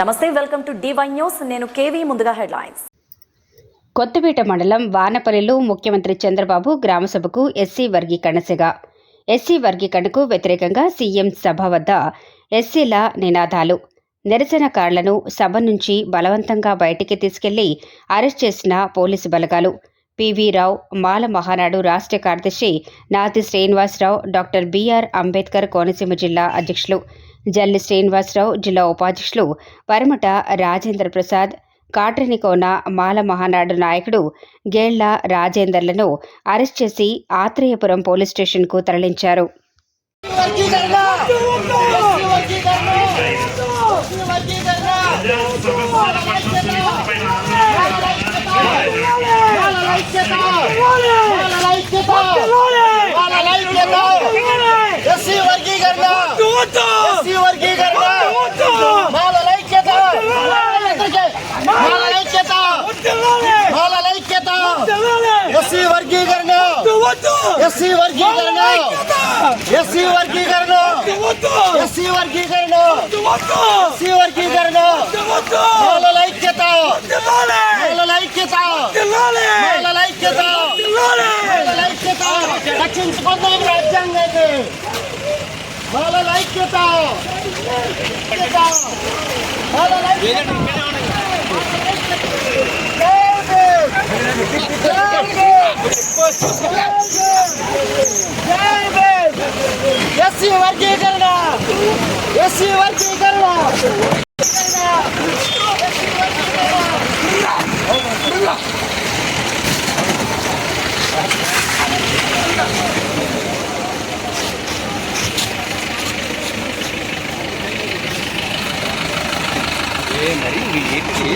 నమస్తే welcome to DY news నేను KV ముందుగా హెడ్లైన్స్. కొత్తపేట మండలం వానపల్లిలో ముఖ్యమంత్రి చంద్రబాబు గ్రామసభకు ఎస్సీ వర్గీకరణసిగా ఎస్సీ వర్గీకరణకు వ్యతిరేకంగా సీఎం సభ వద్ద ఎస్సీల నినాదాలు. నిరసనకారులను సభ నుంచి బలవంతంగా బయటికి తీసుకెళ్ళి అరెస్ట్ చేసిన పోలీసు బలగాలు. పివి రావు మాల మహానాడు రాష్ట్ర కార్యదర్శి Nathi Srinivasarao doctor B R Ambedkar Konaseema జిల్లా అధ్యక్షులు జల్లి శ్రీనివాసరావు జిల్లా ఉపాధ్యక్షులు పరమట రాజేంద్ర ప్రసాద్ కాట్రినికోన మాల మహానాడు నాయకుడు గేళ్ళ రాజేందర్లను అరెస్ట్ చేసి ఆత్రేయపురం పోలీస్ స్టేషన్కు తరలించారు. వర్గీకరణ ఎస్సీ వర్గీకరణ ఎస్సీ వర్గీకరణ వాళ్ళ ఐక్యత వాళ్ళ ఐక్యత వాళ్ళ ఐక్యత ఎస్సీ వర్గీకరణ ఎస్సీ వర్గీకరణ వాళ్ళ ఐక్యత వాళ్ళ ఐక్యత వాళ్ళ ఐక్యత ఎస్సీ వర్గీకరణ ఎస్సీ వర్గీకరణ ఎస్సీ వర్గీకరణ ఎస్సీ వర్గీకరణ ఎస్సీ వర్గీకరణ మహిళల ఐక్యత మహిళల ఐక్యత మహిళల ఐక్యత మహిళల ఐక్యత రక్షించుకుందాం రాజ్యాంగాన్ని మహిళల ఐక్యత ఐక్యత మహిళల ఐక్యత! ఎస్సీ వర్గీకరణ! ఎస్సీ వర్గీకరణ! அதே மாதிரி இங்கே எட்டு